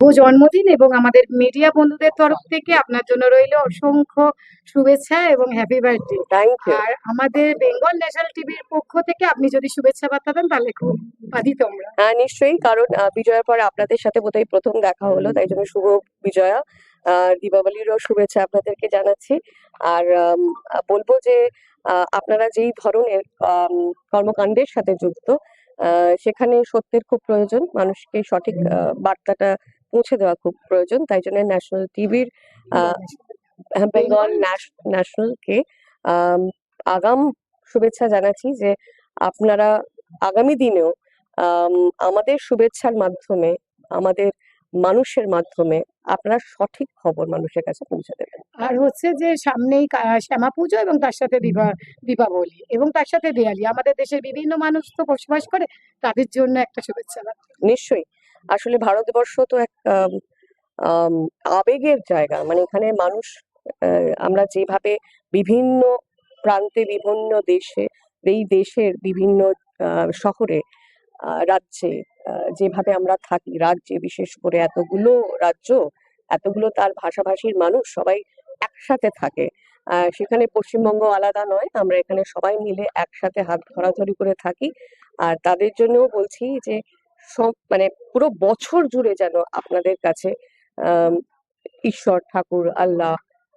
শুভ জন্মদিন এবং আমাদের মিডিয়া বন্ধুদের তরফ থেকে আপনার জন্য রইল অসংখ্য শুভেচ্ছা এবং হ্যাপি বার্থডে থ্যাংক ইউ আর আমাদের বেঙ্গল ন্যাশনাল টিভির পক্ষ থেকে আপনি যদি শুভেচ্ছা বার্তা দেন তাহলে খুব বাধিত আমরা। হ্যাঁ নিশ্চয়ই কারণ বিজয়ার পরে আপনাদের সাথে বোধহয় প্রথম দেখা হলো তাই জন্য শুভ বিজয়া। আহ, দীপাবলিরও শুভেচ্ছা আপনাদেরকে জানাচ্ছি। আর বলব যে আপনারা যেই ধরনের কর্মকাণ্ডের সাথে যুক্ত সেখানে সত্যের খুব প্রয়োজন। মানুষকে সঠিক বার্তাটা পৌঁছে দেওয়া খুব প্রয়োজন। তাই জন্য ন্যাশনাল টিভির বেঙ্গল ন্যাশনালকে আগাম শুভেচ্ছা জানাচ্ছি যে আপনারা আগামী দিনেও আমাদের শুভেচ্ছার মাধ্যমে আমাদের মানুষের মাধ্যমে আপনারা সঠিক খবর মানুষের কাছে পৌঁছে দেবেন। আর হচ্ছে যে সামনেই শ্যামা পুজো এবং তার সাথে দীপাবলি এবং তার সাথে দেয়ালি। আমাদের দেশের বিভিন্ন মানুষ তো বসবাস করে তাদের জন্য একটা শুভেচ্ছা। নিশ্চয়ই। আসলে ভারতবর্ষ তো এক আবেগের জায়গা। মানে এখানে মানুষ আমরা যেভাবে বিভিন্ন প্রান্তে, বিভিন্ন দেশে, এই দেশের বিভিন্ন শহরে রাজ্যে যেভাবে আমরা থাকি, রাজ্যে বিশেষ করে এতগুলো রাজ্য, এতগুলো তার ভাষাভাষীর মানুষ সবাই একসাথে থাকে। সেখানে পশ্চিমবঙ্গ আলাদা নয়, আমরা এখানে সবাই মিলে একসাথে হাত ধরাধরি করে থাকি। আর তাদের জন্যও বলছি যে সব মানে পুরো বছর জুড়ে যেন আপনাদের কাছে ঈশ্বর ঠাকুর আল্লাহ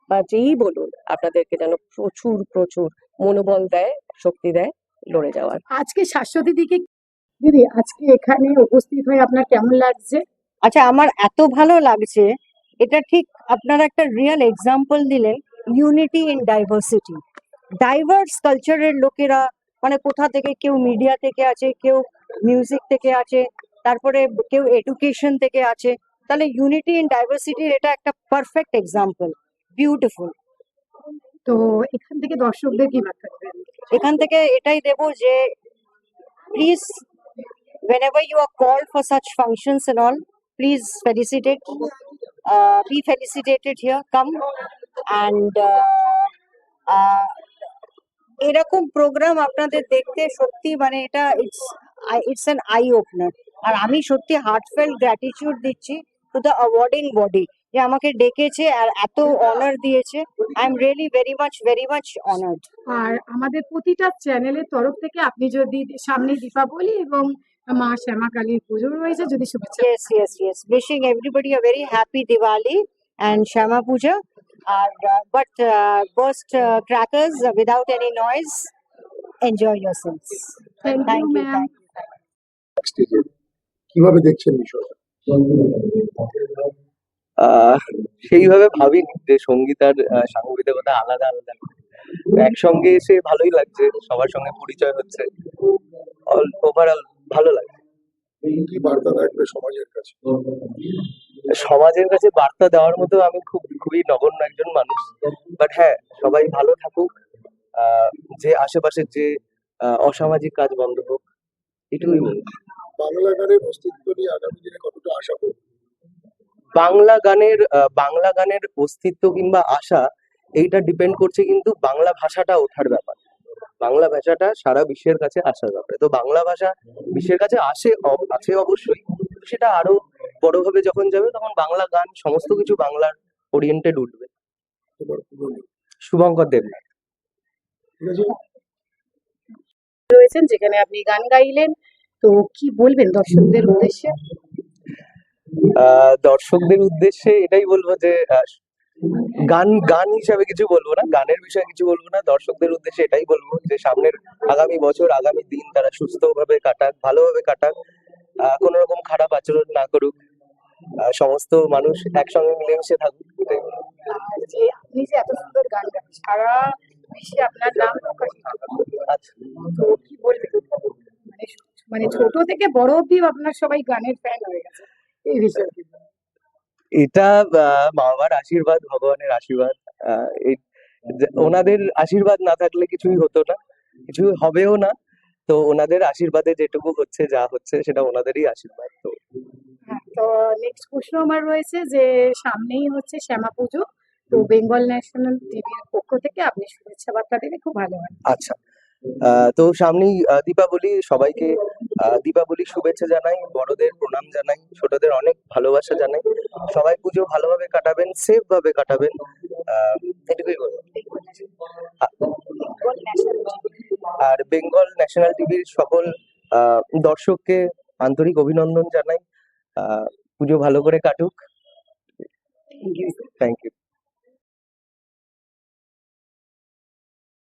বা যেই বলুন আপনাদেরকে যেন প্রচুর প্রচুর মনোবল দেয় শক্তি দেয় লড়ে যাওয়ার। আজকে শাশ্বতী দিকে দিদি আজকে এখানে উপস্থিত হয়ে আপনার কেমন লাগছে? আচ্ছা আমার এত ভালো লাগছে এটা ঠিক আপনারা একটা রিয়েল এক্সাম্পল দিলেন ইউনিটি ইন ডাইভার্সিটি ডাইভার্স কালচারের লোকেরা মানে কোথা থেকে কেউ মিডিয়া থেকে আছে কেউ মিউজিক থেকে আছে তারপরে কেউ এডুকেশন থেকে আছে তাহলে ইউনিটি ইন ডাইভার্সিটির এটা একটা পারফেক্ট এক্সাম্পল বিউটিফুল তো এখান থেকে দর্শকদের কি বার্তা এখান থেকে এটাই দেব যে please whenever you are called for such functions and all please felicitate uh, be felicitated here come and uh, uh, এরকম প্রোগ্রাম আপনাদের দেখতে সত্যি মানে এটা it's it's an eye opener আর আমি সত্যি হার্টফেল গ্র্যাটিটিউড দিচ্ছি টু দ্য অ্যাওয়ার্ডিং বডি যে আমাকে ডেকেছে আর এত অনার দিয়েছে I am really very much very much honoured আর আমাদের প্রতিটা চ্যানেলের তরফ থেকে আপনি যদি সামনে দীপাবলি এবং মা শ্যামা কালীর পুজো রয়েছে যদি শুভেচ্ছা Yes, yes, yes. Wishing everybody a very happy Diwali and Shama Puja. Uh, but uh, burst uh, crackers uh, without any noise. Enjoy yourselves. Thank you ma'am Thank you. স্টেজে কীভাবে দেখছেন বিষয়টা? সেইভাবে ভাবিনি যে সংগীত আর সাংবাদিকতা আলাদা আলাদা। একসঙ্গে এসে ভালোই লাগছে সবার সঙ্গে পরিচয় হচ্ছে। ওভারঅল ভালো লাগছে। কি বার্তা থাকবে সমাজের কাছে? সমাজের কাছে বার্তা দেওয়ার মতো আমি খুব খুবই নগণ্য একজন মানুষ। বাট হ্যাঁ সবাই ভালো থাকুক। আহ, যে আশেপাশের যে অসামাজিক কাজ বন্ধ হোক এটুকুই বলব। বাংলা গানের অস্তিত্ব নিয়ে আগামী দিনে কতটা আশা করব? বাংলা গানের আহ, বাংলা গানের অস্তিত্ব কিংবা আশা এইটা ডিপেন্ড করছে কিন্তু বাংলা ভাষাটা ওঠার ব্যাপার। বাংলা ভাষাটা সারা বিশ্বের কাছে আসার ব্যাপারে। তো বাংলা ভাষা বিশ্বের কাছে আসে আছে অবশ্যই সেটা আরও বড়ভাবে যখন যাবে তখন বাংলা গান সমস্ত কিছু বাংলার ওরিয়েন্টেড উঠবে। শুভঙ্কর দেবনাথ। আছে রয়েছেন যেখানে আপনি গান গাইলেন। তো কি বলবেন দর্শকদের উদ্দেশ্যে? দর্শকদের উদ্দেশ্যে এটাই বলব যে গান গান হিসাবে কিছু বলব না গানের বিষয়ে কিছু বলব না। দর্শকদের উদ্দেশ্যে এটাই বলব যে সামনের আগামী বছর আগামী দিন তারা সুস্থভাবে কাটাক ভালোভাবে কাটাক কোনো রকম খারাপ আচরণ না করুক। সমস্ত মানুষ একসঙ্গে মিলেমিশে থাকুক এটাই যে আপনি যে এত সুন্দর গান গান সারা বিশ্বে আপনার নাম প্রকাশিত আচ্ছা। তো মানে ছোট থেকে বড় অব্দি আপনার সবাই গানের ফ্যান হয়ে গেছে। এই বিষয়ে এটা বাবার আশীর্বাদ ভগবানের আশীর্বাদ ওনাদের আশীর্বাদ না থাকলে কিছুই হতো না কিছু হবেও না। তো ওনাদের আশীর্বাদে যেটুকু হচ্ছে যা হচ্ছে সেটা ওনাদেরই আশীর্বাদ তো। হ্যাঁ, তো নেক্সট প্রশ্ন আমার রয়েছে যে সামনেই হচ্ছে শ্যামা পুজো। তো বেঙ্গল ন্যাশনাল টিভির পক্ষ থেকে আপনি শুভেচ্ছা বার্তা দিলে খুব ভালো হয়। আচ্ছা। তো সামনেই দীপাবলি। সবাইকে আহ, দীপাবলির শুভেচ্ছা জানাই বড়দের প্রণাম জানাই ছোটদের অনেক ভালোবাসা জানাই। সবাই পুজো ভালোভাবে কাটাবেন সেফ ভাবে কাটাবেন এটুকুই বলব। আর বেঙ্গল ন্যাশনাল টিভির সকল দর্শককে আন্তরিক অভিনন্দন জানাই। পুজো ভালো করে কাটুক। Thank you